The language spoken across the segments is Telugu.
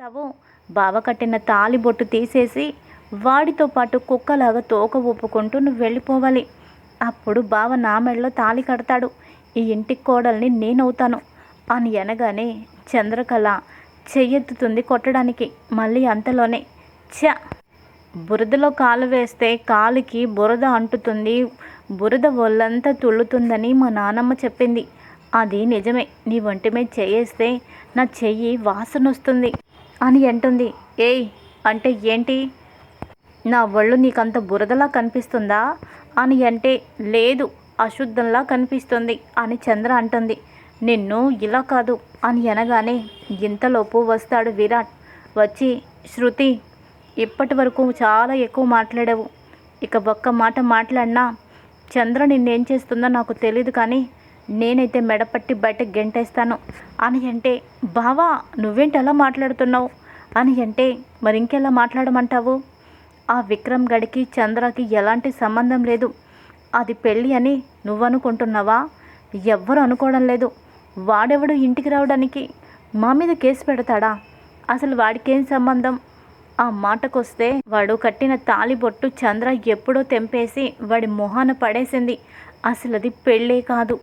తవో బావ కట్టిన తాలి బొట్టు తీసేసి వాడితో పాటు కుక్కలాగా తోక ఊపుకుంటూ నువ్వు వెళ్ళిపోవాలి. అప్పుడు బావ నా మెడలో తాళి కడతాడు. ఈ ఇంటి కోడల్ని నేనవుతాను అని అనగానే చంద్రకళ చెయ్యెత్తుతుంది కొట్టడానికి మళ్ళీ అంతలోనే ఛ! బురదలో కాలు వేస్తే కాలుకి బురద అంటుతుంది. బురద ఒళ్ళంతా తుళ్ళుతుందని మా నానమ్మ చెప్పింది. అది నిజమే నీ ఒంటి మీద చేయేస్తే నా చెయ్యి వాసన వస్తుంది అని అంటుంది. ఏయ్ అంటే ఏంటి? నా ఒళ్ళు నీకంత బురదలా కనిపిస్తుందా? అని అంటే లేదు అశుద్ధంలా కనిపిస్తుంది అని చంద్ర అంటుంది. నిన్ను ఇలా కాదు అని అనగానే ఇంతలోపు వస్తాడు విరాట్. వచ్చి శృతి ఇప్పటి వరకు చాలా ఎక్కువ మాట్లాడావు. ఇక ఒక్క మాట మాట్లాడినా చంద్ర నిన్నేం చేస్తుందో నాకు తెలియదు కానీ నేనైతే మెడపట్టి బయట గెంటేస్తాను. అని అంటే బావా నువ్వేంటి అలా మాట్లాడుతున్నావు? అని అంటే మరి ఇంకెలా మాట్లాడమంటావు? ఆ విక్రమ్ గడికి చంద్రకి ఎలాంటి సంబంధం లేదు. అది పెళ్ళి అని నువ్వనుకుంటున్నావా? ఎవ్వరు అనుకోవడం లేదు. వాడెవడు ఇంటికి రావడానికి? మా మీద కేసు పెడతాడా? అసలు వాడికేం సంబంధం? ఆ మాటకొస్తే వాడు కట్టిన తాలిబొట్టు చంద్ర ఎప్పుడో తెంపేసి వాడి మొహాన పడేసింది. అసలు అది పెళ్ళే కాదు.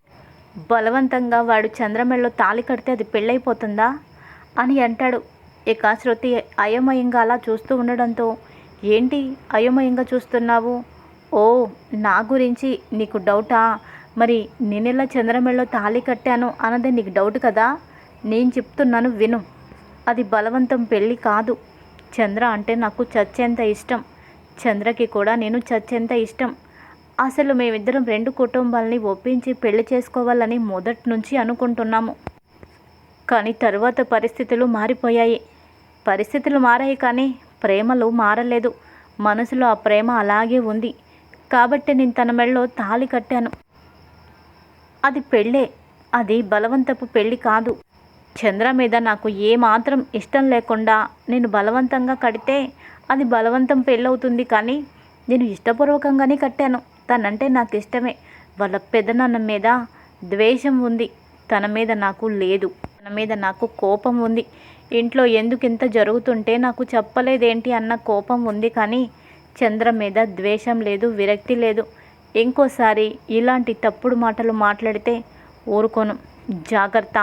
బలవంతంగా వాడు చంద్రమెళ్ళలో తాళి కడితే అది పెళ్ళైపోతుందా? అని అంటాడు. ఇక శృతి అయోమయంగా అలా చూస్తూ ఉండడంతో ఏంటి అయోమయంగా చూస్తున్నావు? ఓ నా గురించి నీకు డౌటా? మరి నేనెలా చంద్రమెళ్ళలో తాళి కట్టాను అన్నదే నీకు డౌట్ కదా? నేను చెప్తున్నాను విను. అది బలవంతం పెళ్ళి కాదు. చంద్ర అంటే నాకు చచ్చేంత ఇష్టం. చంద్రకి కూడా నేను చచ్చేంత ఇష్టం. అసలు మేమిద్దరం రెండు కుటుంబాలని ఒప్పించి పెళ్ళి చేసుకోవాలని మొదటి నుంచి అనుకుంటున్నాము. కానీ తరువాత పరిస్థితులు మారిపోయాయి. పరిస్థితులు మారాయి కానీ ప్రేమలు మారలేదు. మనసులో ఆ ప్రేమ అలాగే ఉంది. కాబట్టి నేను తన మెడలో తాళి కట్టాను. అది పెళ్ళే. అది బలవంతపు పెళ్ళి కాదు. చంద్ర మీద నాకు ఏమాత్రం ఇష్టం లేకుండా నేను బలవంతంగా కడితే అది బలవంతం పెళ్ళవుతుంది కానీ నేను ఇష్టపూర్వకంగానే కట్టాను. తనంటే నాకు ఇష్టమే వాళ్ళ పెదనాన్న మీద ద్వేషం ఉంది. తన మీద నాకు లేదు. తన మీద నాకు కోపం ఉంది. ఇంట్లో ఎందుకు ఇంత జరుగుతుంటే నాకు చెప్పలేదేంటి అన్న కోపం ఉంది కానీ చంద్ర మీద ద్వేషం లేదు విరక్తి లేదు. ఇంకోసారి ఇలాంటి తప్పుడు మాటలు మాట్లాడితే ఊరుకోను. జాగ్రత్త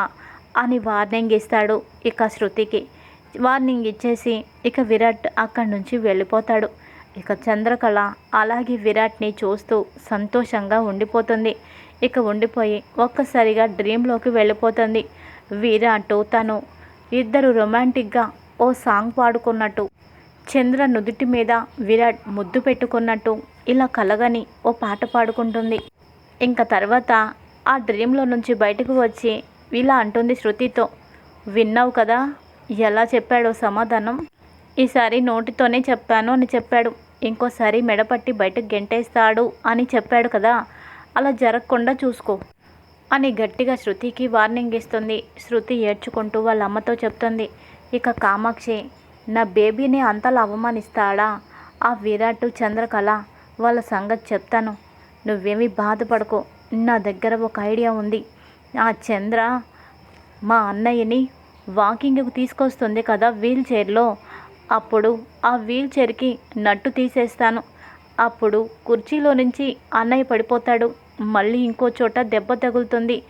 అని వార్నింగ్ ఇస్తాడు ఇక శృతికి. వార్నింగ్ ఇచ్చేసి ఇక విరాట్ అక్కడి నుంచి వెళ్ళిపోతాడు. ఇక చంద్రకళ అలాగే విరాట్ని చూస్తూ సంతోషంగా ఉండిపోతుంది. ఇక ఉండిపోయి ఒక్కసారిగా డ్రీమ్లోకి వెళ్ళిపోతుంది. విరాట్ తను ఇద్దరు రొమాంటిక్గా ఓ సాంగ్ పాడుకున్నట్టు చంద్ర నుదుటి మీద విరాట్ ముద్దు పెట్టుకున్నట్టు ఇలా కలగని ఓ పాట పాడుకుంటుంది. ఇంకా తర్వాత ఆ డ్రీమ్లో నుంచి బయటకు వచ్చి ఇలా అంటుంది శృతితో విన్నావు కదా ఎలా చెప్పాడో సమాధానం? ఈసారి నోటితోనే చెప్పాను అని చెప్పాడు. ఇంకోసారి మెడపట్టి బయటకు గెంటేస్తాడు అని చెప్పాడు కదా. అలా జరగకుండా చూసుకో అని గట్టిగా శృతికి వార్నింగ్ ఇస్తుంది. శృతి ఏడ్చుకుంటూ వాళ్ళ అమ్మతో చెప్తుంది. ఇక కామాక్షి నా బేబీని అంతలా అవమానిస్తాడా? ఆ విరాట్ చంద్రకళ వాళ్ళ సంగతి చెప్తాను. నువ్వేమీ బాధపడకో. నా దగ్గర ఒక ఐడియా ఉంది. ఆ చంద్ర మా అన్నయ్యని వాకింగ్కి తీసుకొస్తుంది కదా వీల్ చైర్లో. అప్పుడు ఆ వీల్ చైర్కి నట్టు తీసేస్తాను. అప్పుడు కుర్చీలో నుంచి అన్నయ్య పడిపోతాడు. మళ్ళీ ఇంకో చోట దెబ్బ తగులుతుంది.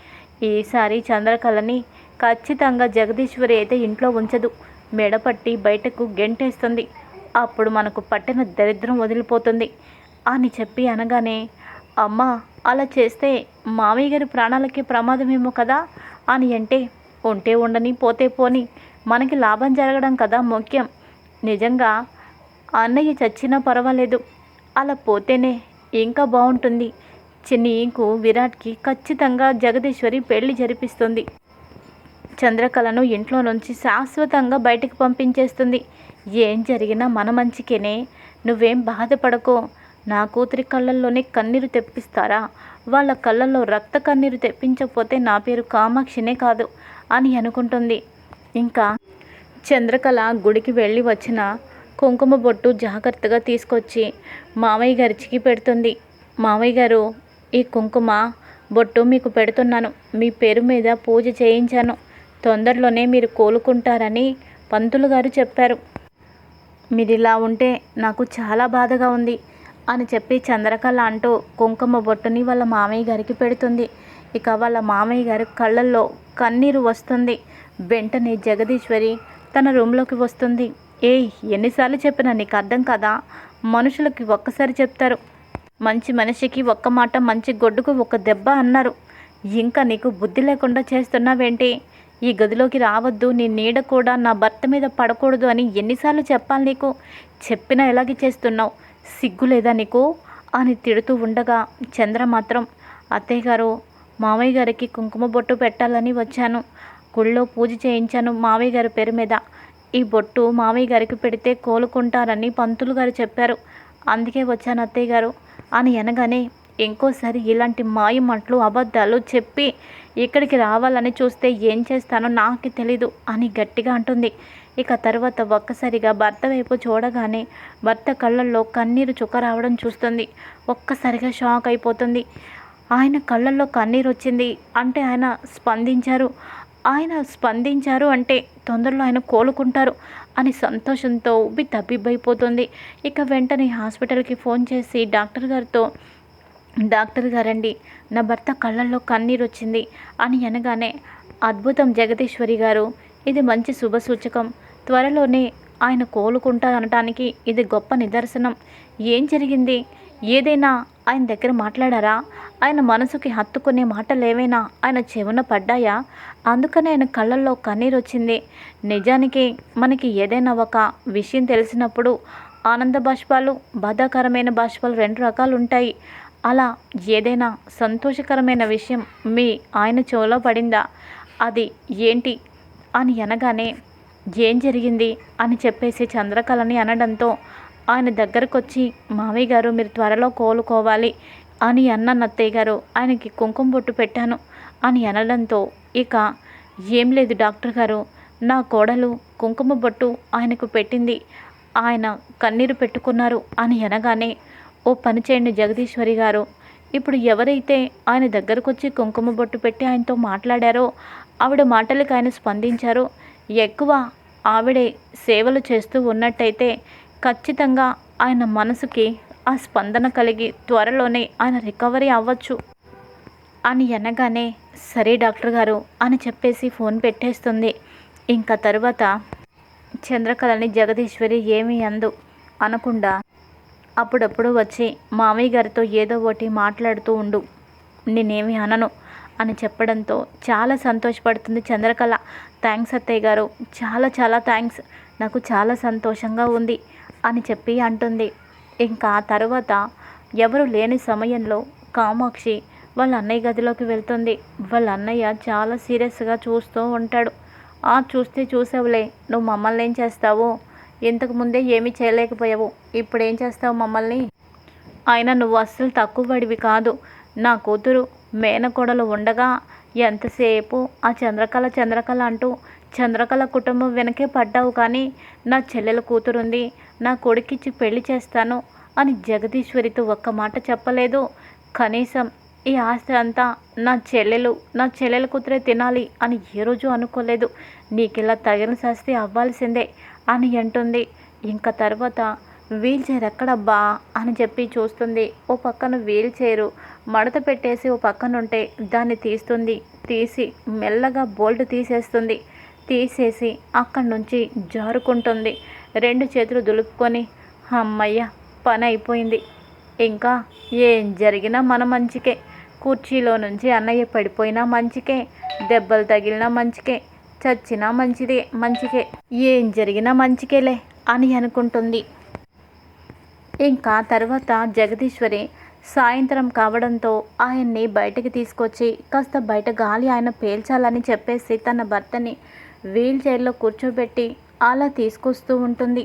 ఈసారి చంద్రకళని ఖచ్చితంగా జగదీశ్వరి అయితే ఇంట్లో ఉంచదు. మెడపట్టి బయటకు గెంటేస్తుంది. అప్పుడు మనకు పట్టిన దరిద్రం వదిలిపోతుంది అని చెప్పి అనగానే అమ్మ అలా చేస్తే మామయ్య గారి ప్రాణాలకి ప్రమాదమేమో కదా? అని అంటే ఉంటే ఉండని పోతే పోని. మనకి లాభం జరగడం కదా ముఖ్యం. నిజంగా అన్నయ్య చచ్చినా పర్వాలేదు. అలా పోతేనే ఇంకా బాగుంటుంది నీకు విరాట్కి ఖచ్చితంగా జగదీశ్వరి పెళ్ళి జరిపిస్తుంది. చంద్రకళను ఇంట్లో నుంచి శాశ్వతంగా బయటకు పంపించేస్తుంది. ఏం జరిగినా మన మంచికేనే. నువ్వేం బాధపడకో. నా కూతురి కళ్ళల్లోనే కన్నీరు తెప్పిస్తారా? వాళ్ళ కళ్ళల్లో రక్త కన్నీరు తెప్పించకపోతే నా పేరు కామాక్షినే కాదు అని అనుకుంటుంది. ఇంకా చంద్రకళ గుడికి వెళ్ళి వచ్చిన కుంకుమ బొట్టు జాగ్రత్తగా తీసుకొచ్చి మామయ్య గారికి పెడుతుంది. మామయ్య గారు ఈ కుంకుమ బొట్టు మీకు పెడుతున్నాను. మీ పేరు మీద పూజ చేయించాను. తొందరలోనే మీరు కోలుకుంటారని పంతులు గారు చెప్పారు. మీరు ఇలా ఉంటే నాకు చాలా బాధగా ఉంది అని చెప్పి చంద్రకళ అంటూ కుంకుమ బొట్టుని వాళ్ళ మామయ్య గారికి పెడుతుంది. ఇక వాళ్ళ మామయ్య గారి కళ్ళల్లో కన్నీరు వస్తుంది. వెంటనే జగదీశ్వరి తన రూమ్లోకి వస్తుంది. ఏయ్ ఎన్నిసార్లు చెప్పినా నీకు అర్థం కదా? మనుషులకి ఒక్కసారి చెప్తారు. మంచి మనిషికి ఒక్క మాట మంచి గొడ్డుకు ఒక దెబ్బ అన్నారు. ఇంకా నీకు బుద్ధి లేకుండా చేస్తున్నావేంటి? ఈ గదిలోకి రావద్దు నీ నీడ కూడా నా భర్త మీద పడకూడదు అని ఎన్నిసార్లు చెప్పాలి నీకు? చెప్పినా ఎలాగే చేస్తున్నావు? సిగ్గు లేదా నీకు? అని తిడుతూ ఉండగా చంద్ర మాత్రం అత్తయ్య గారు మామయ్య గారికి కుంకుమ బొట్టు పెట్టాలని వచ్చాను. గుళ్ళో పూజ చేయించాను. మావయ్య గారి పేరు మీద ఈ బొట్టు మామయ్య గారికి పెడితే కోలుకుంటారని పంతులు గారు చెప్పారు. అందుకే వచ్చాను అత్తయ్య గారు. అని అనగానే ఇంకోసారి ఇలాంటి మాయమట్లు అబద్ధాలు చెప్పి ఇక్కడికి రావాలని చూస్తే ఏం చేస్తానో నాకు తెలీదు అని గట్టిగా అంటుంది. ఇక తర్వాత ఒక్కసారిగా భర్త వైపు చూడగానే భర్త కళ్ళల్లో కన్నీరు చుక్క రావడం చూస్తుంది. ఒక్కసారిగా షాక్ అయిపోతుంది. ఆయన కళ్ళల్లో కన్నీరు వచ్చింది. అంటే ఆయన స్పందించారు. ఆయన స్పందించారు అంటే తొందరలో ఆయన కోలుకుంటారు అని సంతోషంతో ఉబ్బి తబ్బిబ్బైపోతుంది. ఇక వెంటనే హాస్పిటల్కి ఫోన్ చేసి డాక్టర్ గారితో డాక్టర్ గారండి నా భర్త కళ్ళల్లో కన్నీరు వచ్చింది అని అనగానే అద్భుతం జగదీశ్వరి గారు ఇది మంచి శుభ సూచకం. త్వరలోనే ఆయన కోలుకుంటారనటానికి ఇది గొప్ప నిదర్శనం. ఏం జరిగింది? ఏదైనా ఆయన దగ్గర మాట్లాడారా? ఆయన మనసుకి హత్తుకునే మాటలు ఏవైనా ఆయన చెవున పడ్డాయా? అందుకనే ఆయన కళ్ళల్లో కన్నీరు వచ్చింది. నిజానికి మనకి ఏదైనా ఒక విషయం తెలిసినప్పుడు ఆనంద బాష్పాలు బాధాకరమైన బాష్పాలు రెండు రకాలు ఉంటాయి. అలా ఏదైనా సంతోషకరమైన విషయం మీ ఆయన చెవులో పడిందా? అది ఏంటి? అని అనగానే ఏం జరిగింది? అని చెప్పేసి చంద్రకళని అనడంతో ఆయన దగ్గరకు వచ్చి మామయ్య గారు మీరు త్వరలో కోలుకోవాలి అని అన్న నత్తయ్య గారు ఆయనకి కుంకుమ బొట్టు పెట్టాను అని అనడంతో ఇక ఏం లేదు డాక్టర్ గారు నా కోడలు కుంకుమ బొట్టు ఆయనకు పెట్టింది. ఆయన కన్నీరు పెట్టుకున్నారు అని అనగానే ఓ పని చేయండి జగదీశ్వరి గారు. ఇప్పుడు ఎవరైతే ఆయన దగ్గరకు వచ్చి కుంకుమ బొట్టు పెట్టి ఆయనతో మాట్లాడారో ఆవిడ మాటలకు ఆయన స్పందించారో. ఎక్కువ ఆవిడే సేవలు చేస్తూ ఉన్నట్టయితే ఖచ్చితంగా ఆయన మనసుకి ఆ స్పందన కలిగి త్వరలోనే ఆయన రికవరీ అవ్వచ్చు. అని అనగానే సరే డాక్టర్ గారు అని చెప్పేసి ఫోన్ పెట్టేస్తుంది. ఇంకా తర్వాత చంద్రకళని జగదీశ్వరి ఏమీ అందు అనకుండా అప్పుడప్పుడు వచ్చి మామయ్య గారితో ఏదో ఒకటి మాట్లాడుతూ ఉండు నేనేమి అనను అని చెప్పడంతో చాలా సంతోషపడుతుంది చంద్రకళ. థ్యాంక్స్ అత్తయ్య గారు చాలా చాలా థ్యాంక్స్ నాకు చాలా సంతోషంగా ఉంది అని చెప్పి అంటుంది. ఇంకా తర్వాత ఎవరు లేని సమయంలో కామాక్షి వాళ్ళ అన్నయ్య గదిలోకి వెళ్తుంది. వాళ్ళ అన్నయ్య చాలా సీరియస్గా చూస్తూ ఉంటాడు. ఆ చూస్తే చూసావులే నువ్వు మమ్మల్ని ఏం చేస్తావు? ఇంతకు ముందే ఏమీ చేయలేకపోయావు. ఇప్పుడు ఏం చేస్తావు మమ్మల్ని? అయినా నువ్వు అస్సలు తక్కువ పడివి కాదు. నా కూతురు మేనకోడలు ఉండగా ఎంతసేపు ఆ చంద్రకళ చంద్రకళ అంటూ చంద్రకళ కుటుంబం వెనకే పడ్డావు కానీ నా చెల్లెల కూతురుంది. నా కొడుకిచ్చి పెళ్ళి చేస్తాను అని జగదీశ్వరితో ఒక్క మాట చెప్పలేదు. కనీసం ఈ ఆస్తి అంతా నా చెల్లెలు నా చెల్లెల కూతురే తినాలి అని ఏ రోజు అనుకోలేదు. నీకు ఇలా తగిన శాస్తి అవ్వాల్సిందే అని అంటుంది. ఇంకా తర్వాత వీల్ చైర్ ఎక్కడబ్బా అని చెప్పి చూస్తుంది. ఓ పక్కన వీల్ చైరు మడత పెట్టేసి ఓ పక్కన ఉంటే దాన్ని తీస్తుంది. తీసి మెల్లగా బోల్ట్ తీసేస్తుంది. తీసేసి అక్కడి నుంచి జారుకుంటుంది. రెండు చేతులు దులుపుకొని అమ్మయ్య పని అయిపోయింది ఇంకా ఏం జరిగినా మన మంచికే. కుర్చీలో నుంచి అన్నయ్య పడిపోయినా మంచికే. దెబ్బలు తగిలినా మంచికే. చచ్చినా మంచిదే మంచికే. ఏం జరిగినా మంచికేలే అని అనుకుంటుంది. ఇంకా తర్వాత జగదీశ్వరి సాయంత్రం కావడంతో ఆయన్ని బయటకు తీసుకొచ్చి కాస్త బయట గాలి ఆయన పేల్చాలని చెప్పేసి తన భర్తని వీల్ చైర్లో కూర్చోబెట్టి అలా తీసుకొస్తూ ఉంటుంది.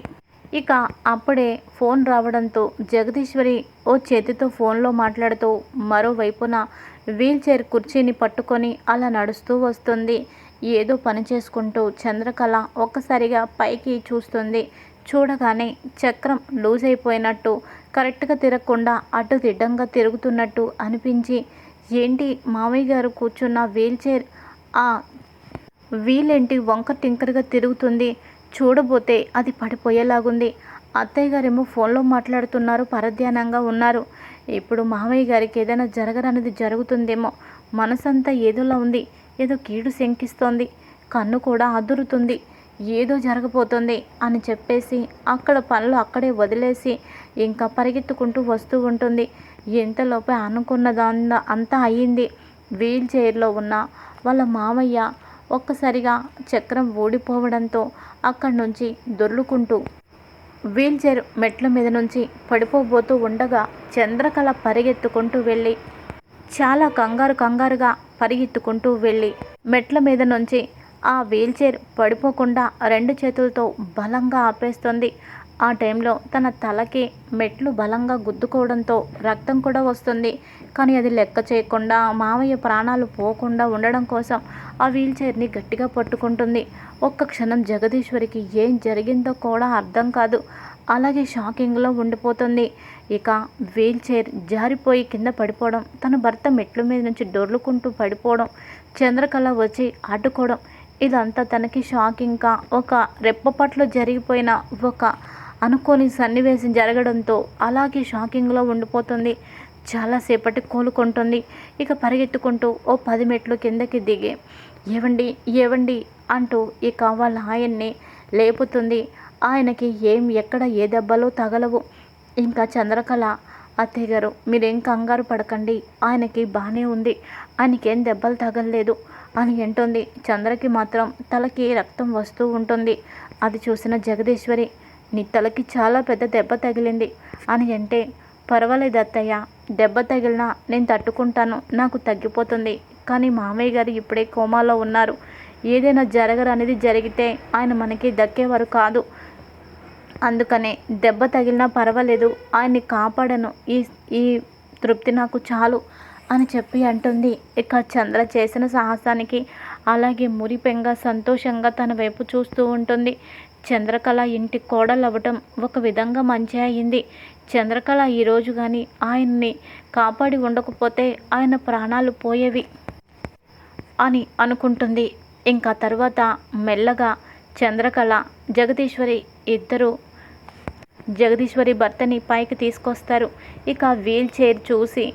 ఇక అప్పుడే ఫోన్ రావడంతో జగదీశ్వరి ఓ చేతితో ఫోన్లో మాట్లాడుతూ మరోవైపున వీల్ చైర్ కుర్చీని పట్టుకొని అలా నడుస్తూ వస్తుంది. ఏదో పని చేసుకుంటూ చంద్రకళ ఒక్కసారిగా పైకి చూస్తుంది. చూడగానే చక్రం లూజ్ అయిపోయినట్టు కరెక్ట్గా తిరగకుండా అటు దిడ్డంగా తిరుగుతున్నట్టు అనిపించి ఏంటి మామయ్య గారు కూర్చున్న వీల్ చైర్? ఆ వీలేంటి వంక టింకర్గా తిరుగుతుంది. చూడబోతే అది పడిపోయేలాగుంది. అత్తయ్య గారేమో ఫోన్లో మాట్లాడుతున్నారు పరధ్యానంగా ఉన్నారు. ఇప్పుడు మామయ్య గారికి ఏదైనా జరగరనేది జరుగుతుందేమో. మనసంతా ఏదోలా ఉంది. ఏదో కీడు శంకిస్తోంది. కన్ను కూడా అదురుతుంది. ఏదో జరగబోతుంది అని చెప్పేసి అక్కడ పనులు అక్కడే వదిలేసి ఇంకా పరిగెత్తుకుంటూ వస్తూ ఉంటుంది. ఎంతలోపే అనుకున్నదా అంతా అయ్యింది. వీల్ చైర్లో ఉన్న వాళ్ళ మామయ్య ఒక్కసారిగా చక్రం ఊడిపోవడంతో అక్కడి నుంచి దొర్లుకుంటూ వీల్ చైర్ మెట్ల మీద నుంచి పడిపోబోతూ ఉండగా చంద్రకళ పరిగెత్తుకుంటూ వెళ్ళి చాలా కంగారు కంగారుగా పరిగెత్తుకుంటూ వెళ్ళి మెట్ల మీద నుంచి ఆ వీల్ చైర్ పడిపోకుండా రెండు చేతులతో బలంగా ఆపేస్తుంది. ఆ టైంలో తన తలకి మెట్లు బలంగా గుద్దుకోవడంతో రక్తం కూడా వస్తుంది. కానీ అది లెక్క చేయకుండా మావయ్య ప్రాణాలు పోకుండా ఉండడం కోసం ఆ వీల్ చైర్ని గట్టిగా పట్టుకుంటుంది. ఒక్క క్షణం జగదీశ్వరికి ఏం జరిగిందో కూడా అర్థం కాదు. అలాగే షాకింగ్లో ఉండిపోతుంది. ఇక వీల్ చైర్ జారిపోయి కింద పడిపోవడం తన భర్త మెట్ల మీద నుంచి డొర్లుకుంటూ పడిపోవడం చంద్రకళ వచ్చి అడ్డుకోవడం ఇదంతా తనకి షాకింగ్గా ఒక రెప్పపట్లో జరిగిపోయిన ఒక అనుకోని సన్నివేశం జరగడంతో అలాగే షాకింగ్లో ఉండిపోతుంది. చాలాసేపటి కోలుకుంటుంది. ఇక పరిగెత్తుకుంటూ ఓ పది మెట్లు కిందకి దిగి ఏవండి ఏవండి? అంటూ ఇక వాళ్ళ ఆయన్ని లేపుతుంది. ఆయనకి ఏం ఎక్కడ ఏ దెబ్బలు తగలవు. ఇంకా చంద్రకళ అత్తయ్య గారు మీరేం కంగారు పడకండి. ఆయనకి బాగానే ఉంది. ఆయనకేం దెబ్బలు తగలలేదు అని అంటుంది. చంద్రకి మాత్రం తలకి రక్తం వస్తూ ఉంటుంది. అది చూసిన జగదీశ్వరి నీ తలకి చాలా పెద్ద దెబ్బ తగిలింది. అని అంటే పర్వాలేదు అత్తయ్య దెబ్బ తగిలినా నేను తట్టుకుంటాను నాకు తగ్గిపోతుంది. కానీ మామయ్య గారు ఇప్పుడే కోమాలో ఉన్నారు. ఏదైనా జరగరనేది జరిగితే ఆయన మనకి దక్కేవారు కాదు. అందుకనే దెబ్బ తగిలినా పర్వాలేదు ఆయన్ని కాపాడను. ఈ ఈ తృప్తి నాకు చాలు అని చెప్పి అంటుంది. ఇక చంద్ర చేసిన సాహసానికి అలాగే మురిపెంగా సంతోషంగా తన వైపు చూస్తూ ఉంటుంది. చంద్రకళ ఇంటి కోడలు అవ్వటం ఒక విధంగా మంచి అయింది. చంద్రకళ ఈరోజు కానీ ఆయన్ని కాపాడి ఉండకపోతే ఆయన ప్రాణాలు పోయేవి అని అనుకుంటుంది. ఇంకా తర్వాత మెల్లగా చంద్రకళ జగదీశ్వరి ఇద్దరు జగదీశ్వరి భర్తని పైకి తీసుకొస్తారు. ఇక వీల్ చైర్ చూసి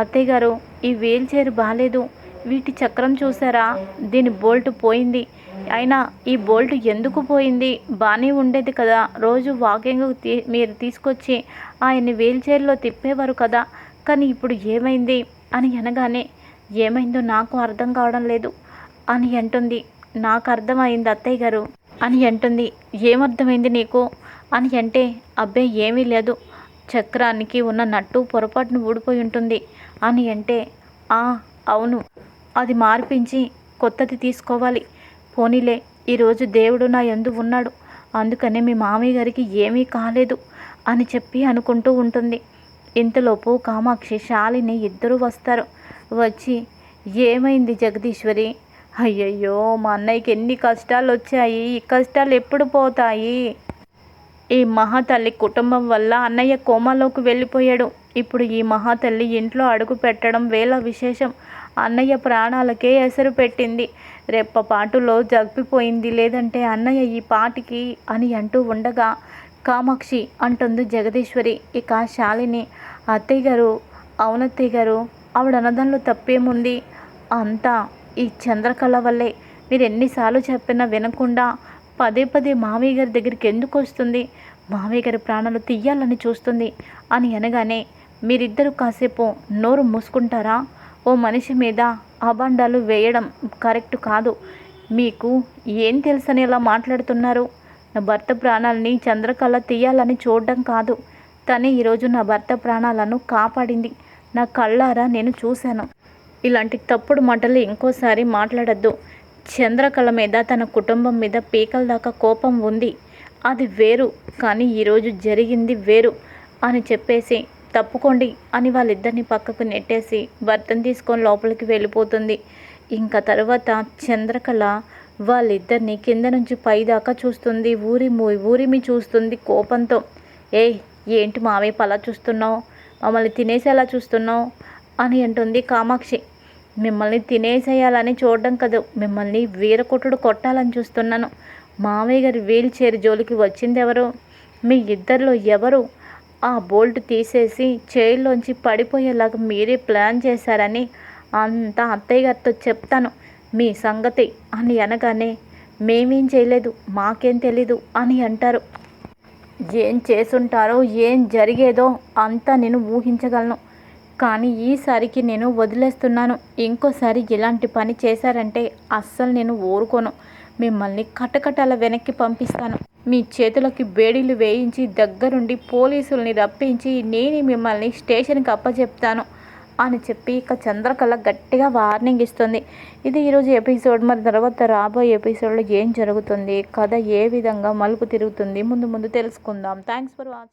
అత్తయ్య గారు ఈ వీల్ చైర్ బాగాలేదు వీటి చక్రం చూసారా? దీని బోల్ట్ పోయింది. అయినా ఈ బోల్ట్ ఎందుకు పోయింది? బాగానే ఉండేది కదా. రోజు వాకింగ్ తీ మీరు తీసుకొచ్చి ఆయన్ని వీల్ చైర్లో తిప్పేవారు కదా. కానీ ఇప్పుడు ఏమైంది? అని అనగానే ఏమైందో నాకు అర్థం కావడం లేదు. అని అంటుంది. నాకు అర్థమైంది అత్తయ్య గారు. అని అంటుంది. ఏమర్థమైంది నీకు? అని అంటే అబ్బే ఏమీ లేదు. చక్రానికి ఉన్న నట్టు పొరపాటును ఊడిపోయి ఉంటుంది. అని అంటే ఆ అవును. అది మార్పించి కొత్తది తీసుకోవాలి. పోనీలే ఈరోజు దేవుడు నా ఎందు ఉన్నాడు. అందుకనే మీ మామయ్య గారికి ఏమీ కాలేదు అని చెప్పి అనుకుంటూ ఉంటుంది. ఇంతలోపు కామాక్షి శాలిని ఇద్దరు వస్తారు. వచ్చి ఏమైంది జగదీశ్వరి? అయ్యయ్యో మా అన్నయ్యకి ఎన్ని కష్టాలు వచ్చాయి ఈ కష్టాలు ఎప్పుడు పోతాయి? ఈ మహాతల్లి కుటుంబం వల్ల అన్నయ్య కోమాలోకి వెళ్ళిపోయాడు. ఇప్పుడు ఈ మహాతల్లి ఇంట్లో అడుగు పెట్టడం వేల విశేషం. అన్నయ్య ప్రాణాలకే ఎసరు పెట్టింది. రేప పాటలో జరిపిపోయింది. లేదంటే అన్నయ్య ఈ పాటికి అని అంటూ ఉండగా కామాక్షి అంటుంది జగదీశ్వరి. ఇక శాలిని అత్తయ్య గారు అవునత్తయ్య గారు ఆవిడ అనదంలో తప్పేముంది? అంతా ఈ చంద్రకళ వల్లే. మీరు ఎన్నిసార్లు చెప్పినా వినకుండా పదే పదే మామయ్య గారి దగ్గరికి ఎందుకు వస్తుంది? మామయ్య గారి ప్రాణాలు తీయాలని చూస్తుంది అని అనగానే మీరిద్దరూ కాసేపు నోరు మూసుకుంటారా? ఓ మనిషి మీద అబండాలు వేయడం కరెక్ట్ కాదు. మీకు ఏం తెలుసని ఇలా మాట్లాడుతున్నారు? నా భర్త ప్రాణాలని చంద్రకళ తీయాలని చూడడం కాదు. తనే ఈరోజు నా భర్త ప్రాణాలను కాపాడింది. నా కళ్ళారా నేను చూశాను. ఇలాంటి తప్పుడు మాటలు ఇంకోసారి మాట్లాడద్దు. చంద్రకళ మీద తన కుటుంబం మీద పీకల దాకా కోపం ఉంది. అది వేరు కానీ ఈరోజు జరిగింది వేరు అని చెప్పేసి తప్పుకోండి అని వాళ్ళిద్దరిని పక్కకు నెట్టేసి భర్తను తీసుకొని లోపలికి వెళ్ళిపోతుంది. ఇంకా తర్వాత చంద్రకళ వాళ్ళిద్దరిని కింద నుంచి పైదాకా చూస్తుంది. ఊరి ఊరిమి చూస్తుంది కోపంతో. ఏ ఏంటి మావయ్య పలా చూస్తున్నావు? మమ్మల్ని తినేసేలా చూస్తున్నావు? అని అంటుంది కామాక్షి. మిమ్మల్ని తినేసేయాలని చూడడం కదా. మిమ్మల్ని వీరకొట్టుడు కొట్టాలని చూస్తున్నాను. మామయ్య గారి వీల్ చైర్ జోలికి వచ్చింది ఎవరు మీ ఇద్దరిలో ఎవరు? ఆ బోల్ట్ తీసేసి చైర్లోంచి పడిపోయేలాగా మీరే ప్లాన్ చేశారని అంతా అత్తయ్య గారితో చెప్తాను. మీ సంగతి అని అనగానే మేమేం చేయలేదు మాకేం తెలీదు అని అంటారు. ఏం చేసుంటారో ఏం జరిగేదో అంతా నేను ఊహించగలను. కానీ ఈసారికి నేను వదిలేస్తున్నాను. ఇంకోసారి ఇలాంటి పని చేశారంటే అస్సలు నేను ఊరుకోను. మిమ్మల్ని కటకటాల వెనక్కి పంపిస్తాను. మీ చేతులకి బేడీలు వేయించి దగ్గరుండి పోలీసుల్ని రప్పించి నేనే మిమ్మల్ని స్టేషన్కి అప్పచెప్తాను అని చెప్పి ఇక చంద్రకళ గట్టిగా వార్నింగ్ ఇస్తుంది. ఇది ఈరోజు ఎపిసోడ్. మరి తర్వాత రాబోయే ఎపిసోడ్లో ఏం జరుగుతుంది? కథ ఏ విధంగా మలుపు తిరుగుతుంది? ముందు ముందు తెలుసుకుందాం. Thanks for watching.